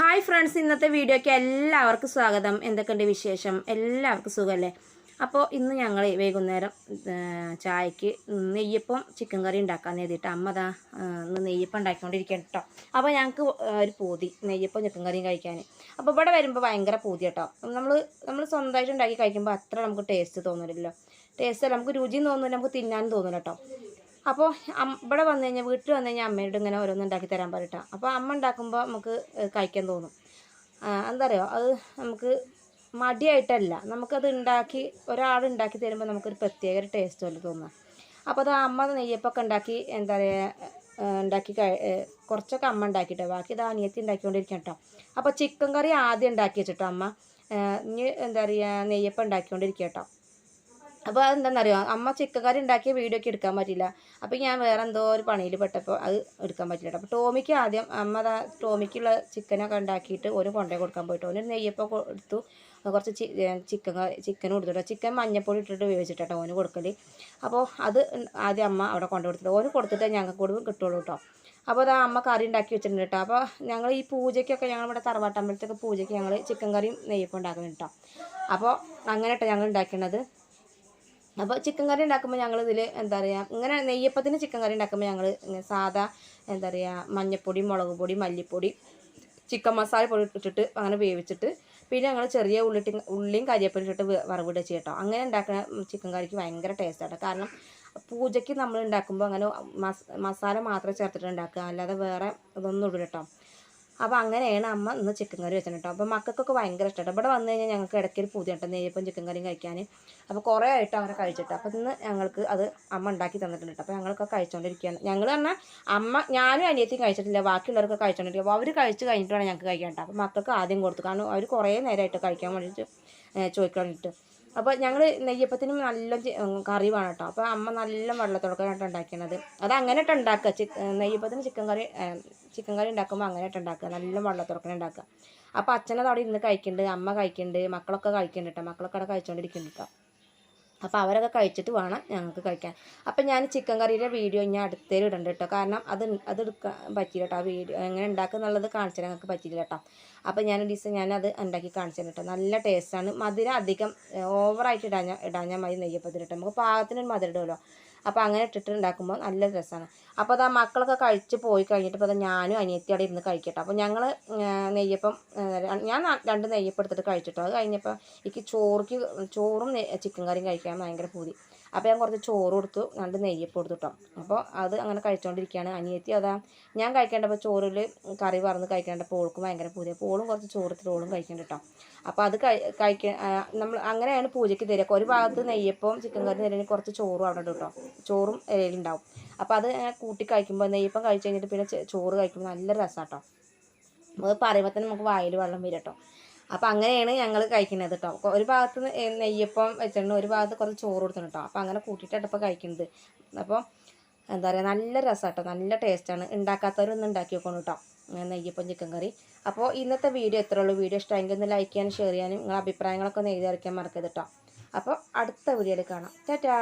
Hi friends ഇന്നത്തെ വീഡിയോയ്ക്ക് എല്ലാവർക്കും സ്വാഗതം. എന്തൊക്കെയുണ്ട് വിശേഷം? എല്ലാവർക്കും സുഖമല്ലേ? അപ്പോൾ ഇന്ന് ഞങ്ങൾ വൈകുന്നേരം ചായക്ക് നെയ്യപ്പം ചിക്കൻ കറി ഉണ്ടാക്കാൻ എഴുതിയിട്ട് അമ്മ അതാ ആ, ഇന്ന് നെയ്യപ്പം ഉണ്ടാക്കിക്കൊണ്ടിരിക്കുകയാണ് കേട്ടോ അപ്പോൾ ഞങ്ങൾക്ക് ഒരു പൂതി നെയ്യപ്പം ചിക്കൻ കറിയും കഴിക്കാൻ. അപ്പോൾ ഇവിടെ വരുമ്പോൾ ഭയങ്കര പൂതി കേട്ടോ നമ്മൾ നമ്മൾ സ്വന്തമായിട്ട് ഉണ്ടാക്കി കഴിക്കുമ്പോൾ അത്ര നമുക്ക് ടേസ്റ്റ് തോന്നില്ലല്ലോ ടേസ്റ്റ് നമുക്ക് രുചിയും തോന്നില്ല നമുക്ക് തിന്നാനും തോന്നില്ല കേട്ടോ അപ്പോൾ ഇവിടെ വന്നു കഴിഞ്ഞാൽ വീട്ടിൽ വന്നു കഴിഞ്ഞാൽ അമ്മയോട് ഇങ്ങനെ ഓരോന്ന് ഉണ്ടാക്കി തരാൻ പറയട്ടോ അപ്പോൾ അമ്മ ഉണ്ടാക്കുമ്പോൾ നമുക്ക് കഴിക്കാൻ തോന്നും. എന്താ പറയുക അത് നമുക്ക് മടിയായിട്ടല്ല. നമുക്കത് ഉണ്ടാക്കി ഒരാൾ ഉണ്ടാക്കി തരുമ്പോൾ നമുക്കൊരു പ്രത്യേക ഒരു ടേസ്റ്റ് പോലെ തോന്നുക അപ്പോൾ അത് അമ്മ നെയ്യപ്പൊക്കെ ഉണ്ടാക്കി എന്താ പറയുക ഉണ്ടാക്കി കുറച്ചൊക്കെ അമ്മ ഉണ്ടാക്കിയിട്ടോ ബാക്കി ഇത് അനിയത്തി ഉണ്ടാക്കിക്കൊണ്ടിരിക്കണം കേട്ടോ അപ്പോൾ ചിക്കൻ കറി ആദ്യം ഉണ്ടാക്കി വെച്ചിട്ടോ അമ്മ. ഇനി എന്താ പറയുക നെയ്യപ്പം ഉണ്ടാക്കിക്കൊണ്ടിരിക്കുക കേട്ടോ അപ്പോൾ അതെന്താണെന്നറിയോ അമ്മ ചിക്കൻ കറി ഉണ്ടാക്കിയ വീഡിയോ ഒക്കെ എടുക്കാൻ പറ്റില്ല അപ്പോൾ ഞാൻ വേറെ എന്തോ ഒരു പണിയിൽ പെട്ടപ്പോൾ അത് എടുക്കാൻ പറ്റില്ല അപ്പോൾ ടോമിക്ക് ആദ്യം അമ്മ അതാ ടോമിക്കുള്ള ചിക്കനൊക്കെ ഉണ്ടാക്കിയിട്ട് ഒരു കൊണ്ടേ കൊടുക്കാൻ പോയിട്ട്. ഓന് നെയ്യപ്പം കൊടുത്തു കുറച്ച് ചിക്കൻ ചിക്കൻ കൊടുത്തിട്ടോ ചിക്കൻ മഞ്ഞപ്പൊടി ഇട്ടിട്ട് വേവിച്ചിട്ടോ ഓന് കൊടുക്കൽ അപ്പോൾ അത് ആദ്യം അമ്മ അവിടെ കൊണ്ടു കൊടുത്തിട്ട് ഓന് കൊടുത്തിട്ട് ഞങ്ങൾക്ക് കൊടുക്കും കിട്ടുള്ളൂ കേട്ടോ. അപ്പോൾ അതാ അമ്മ കറി ഉണ്ടാക്കി വെച്ചിട്ടുണ്ട് കേട്ടോ. അപ്പോൾ ഞങ്ങൾ ഈ പൂജയ്ക്കൊക്കെ ഞങ്ങൾ ഇവിടെ തറവാട്ടമ്പലത്തൊക്കെ പൂജയ്ക്ക് ഞങ്ങൾ ചിക്കൻ കറിയും നെയ്യപ്പം ഉണ്ടാക്കുന്നുണ്ട് കേട്ടോ. അപ്പോൾ അങ്ങനെ കേട്ടോ ഞങ്ങൾ ഉണ്ടാക്കുന്നത് അപ്പോൾ ചിക്കൻ കറി ഉണ്ടാക്കുമ്പോൾ ഞങ്ങൾ ഇതിൽ എന്താ പറയുക ഇങ്ങനെ നെയ്യപ്പത്തിന് ചിക്കൻ കറി ഉണ്ടാക്കുമ്പോൾ ഞങ്ങൾ സാധാ എന്താ പറയുക മഞ്ഞൾപ്പൊടി മുളക് പൊടി മല്ലിപ്പൊടി ചിക്കൻ മസാല പൊടി ഇട്ടിട്ട് അങ്ങനെ വേവിച്ചിട്ട് പിന്നെ ഞങ്ങൾ ചെറിയ ഉള്ളിട്ട് ഉള്ളിയും കരിയപ്പനും ഇട്ടിട്ട് വറവിടുക ചെയ്യട്ടോ. അങ്ങനെ ഉണ്ടാക്കുന്ന ചിക്കൻ കറിക്ക് ഭയങ്കര ടേസ്റ്റാണ് കാരണം പൂജയ്ക്ക് നമ്മൾ ഉണ്ടാക്കുമ്പോൾ അങ്ങനെ മസാല മാത്രമേ ചേർത്തിട്ട് ഉണ്ടാക്കുക അല്ലാതെ വേറെ ഇതൊന്നും ഇടില്ല കേട്ടോ അപ്പോൾ അങ്ങനെയാണ് അമ്മ ഇന്ന് ചിക്കൻ കറി വെച്ചത് കേട്ടോ. അപ്പോൾ മക്കൾക്കൊക്കെ ഭയങ്കര ഇഷ്ടമാണ് ഇവിടെ വന്നു കഴിഞ്ഞാൽ ഞങ്ങൾക്ക് ഇടയ്ക്ക് ഒരു പൂതി കേട്ടോ നെയ്യപ്പം ചിക്കൻ കറിയും കഴിക്കാൻ അപ്പോൾ കുറേ ആയിട്ട് അവരെ കഴിച്ചിട്ട്. അപ്പോൾ ഇന്ന് ഞങ്ങൾക്ക് അത് അമ്മ ഉണ്ടാക്കി തന്നിട്ടുണ്ട് അപ്പോൾ ഞങ്ങളൊക്കെ കഴിച്ചുകൊണ്ടിരിക്കുകയാണ് ഞങ്ങൾ പറഞ്ഞാൽ അമ്മ ഞാനും അനിയത്തിയും കഴിച്ചിട്ടില്ല. ബാക്കിയുള്ളവർക്ക് കഴിച്ചുകൊണ്ടിരിക്കുക അപ്പോൾ അവർ കഴിച്ച് കഴിഞ്ഞിട്ട് വേണം ഞങ്ങൾക്ക് കഴിക്കാൻ കേട്ടോ. അപ്പോൾ മക്കൾക്ക് ആദ്യം കൊടുത്തു. കാരണം അവർ കുറേ നേരമായിട്ട് കഴിക്കാൻ വേണ്ടിയിട്ട് ചോദിക്കാൻ വേണ്ടിയിട്ട് അപ്പോൾ ഞങ്ങൾ നെയ്യപ്പത്തിന് നല്ല കറി വേണം കേട്ടോ അപ്പോൾ അമ്മ നല്ല വെള്ളത്തിളക്കാനായിട്ട് ഉണ്ടാക്കിയത് അത് അങ്ങനെ ഇട്ട് ഉണ്ടാക്കുക. ചി നെയ്യപ്പത്തിന് ചിക്കൻ കറി ചിക്കൻ കറി ഉണ്ടാക്കുമ്പോൾ അങ്ങനെ ഇട്ട് ഉണ്ടാക്കുക. നല്ല വെള്ളത്തിളക്കാൻ ഉണ്ടാക്കുക. അപ്പോൾ അച്ഛനത് അവിടെ ഇരുന്ന് കഴിക്കുന്നുണ്ട് അമ്മ കഴിക്കുന്നുണ്ട് മക്കളൊക്കെ കഴിക്കുന്നുണ്ട് കേട്ടോ മക്കളൊക്കെ അവിടെ കഴിച്ചുകൊണ്ടിരിക്കുന്നുണ്ട് കേട്ടോ അപ്പോൾ അവരൊക്കെ കഴിച്ചിട്ട് വേണം ഞങ്ങൾക്ക് കഴിക്കാൻ. അപ്പോൾ ഞാൻ ചിക്കൻ കറിയുടെ വീഡിയോ ഞാൻ അടുത്തേൽ ഇടണ്ട കേട്ടോ. കാരണം അത് അത് എടുക്കാൻ പറ്റില്ല കേട്ടോ. ആ വീഡിയോ എങ്ങനെ ഉണ്ടാക്കുന്നുള്ളത് കാണിച്ചാൽ ഞങ്ങൾക്ക് പറ്റില്ല കേട്ടോ. അപ്പോൾ ഞാൻ ദിവസം ഞാനത് ഉണ്ടാക്കി കാണിച്ചു കേട്ടോ. നല്ല ടേസ്റ്റാണ് മധുരം അധികം ഓവറായിട്ട് ഇടാഞ്ഞ ഇടാഞ്ഞാൽ മതി നെയ്യപ്പത്തിന് കേട്ടോ നമുക്ക് പാകത്തിനൊരു മധുരം ഇടുമല്ലോ അപ്പോൾ അങ്ങനെ ഇട്ടിട്ട് ഉണ്ടാക്കുമ്പോൾ നല്ല രസമാണ് അപ്പോൾ അത് ആ മക്കളൊക്കെ കഴിച്ച് പോയി കഴിഞ്ഞിട്ട് ഇപ്പോൾ ഞാനും അനിയത്തി അവിടെ ഇരുന്ന് കഴിക്കട്ടെ. അപ്പോൾ ഞങ്ങൾ നെയ്യപ്പം ഞാൻ രണ്ട് നെയ്യപ്പം എടുത്തിട്ട് കഴിച്ചിട്ടോ. അത് കഴിഞ്ഞപ്പോൾ എനിക്ക് ചോറിക്ക് ചോറും ചിക്കൻ കറിയും കഴിക്കാൻ ഭയങ്കര പൂതി. അപ്പോൾ ഞാൻ കുറച്ച് ചോറ് കൊടുത്തു. രണ്ട് നെയ്യപ്പം കൊടുത്തു കേട്ടോ അപ്പോൾ അത് അങ്ങനെ കഴിച്ചുകൊണ്ടിരിക്കുകയാണ് അനിയത്തി അതാ ഞാൻ കഴിക്കേണ്ടപ്പോൾ ചോറിൽ കറി പറന്ന് കഴിക്കേണ്ടപ്പോൾ ഓൾക്കും ഭയങ്കര പൂതി അപ്പോൾ ഓളും കുറച്ച് ചോറത്തിൽ ഓളും കഴിക്കുന്നുണ്ട് കേട്ടോ അപ്പോൾ അത് കഴിക്ക നമ്മൾ അങ്ങനെയാണ് പൂജയ്ക്ക് തരിക. ഒരു ഭാഗത്ത് നെയ്യപ്പം ചിക്കൻ കറി തരുന്ന കുറച്ച് ചോറും അവിടെ ഉണ്ട് കേട്ടോ ചോറും ഇലയിലുണ്ടാവും അപ്പോൾ അത് കൂട്ടി കഴിക്കുമ്പോൾ നെയ്യപ്പം കഴിച്ച് കഴിഞ്ഞിട്ട് പിന്നെ ചോറ് കഴിക്കുമ്പോൾ നല്ല രസമാണ് കേട്ടോ അത് പറയുമ്പോൾ തന്നെ നമുക്ക് വായിൽ വെള്ളം വരും കേട്ടോ അപ്പോൾ അങ്ങനെയാണ് ഞങ്ങൾ കഴിക്കുന്നത് കേട്ടോ ഒരു ഭാഗത്ത് നെയ്യപ്പം വെച്ചിട്ടുണ്ട് ഒരു ഭാഗത്ത് കുറച്ച് ചോറ് കൊടുത്തിട്ടുണ്ട് കേട്ടോ അപ്പോൾ അങ്ങനെ കൂട്ടിയിട്ടാണ് ഇപ്പോൾ കഴിക്കുന്നത്. അപ്പോൾ എന്താ പറയുക നല്ല രസമാണ് കേട്ടോ നല്ല ടേസ്റ്റാണ് ഉണ്ടാക്കാത്തവരൊന്നും ഉണ്ടാക്കി വെക്കണം കേട്ടോ നെയ്യപ്പം ചിക്കൻ കറി അപ്പോൾ ഇന്നത്തെ വീഡിയോ എത്ര ഉള്ളൂ. വീഡിയോ ഇഷ്ടമെങ്കിൽ ഒന്ന് ലൈക്ക് ചെയ്യാനും ഷെയർ ചെയ്യാനും നിങ്ങളുടെ അഭിപ്രായങ്ങളൊക്കെ ഒന്ന് എഴുതി അറിയിക്കാൻ മറക്കരുത് കേട്ടോ അപ്പോൾ അടുത്ത വീഡിയോയിൽ കാണാം. ടാറ്റാ!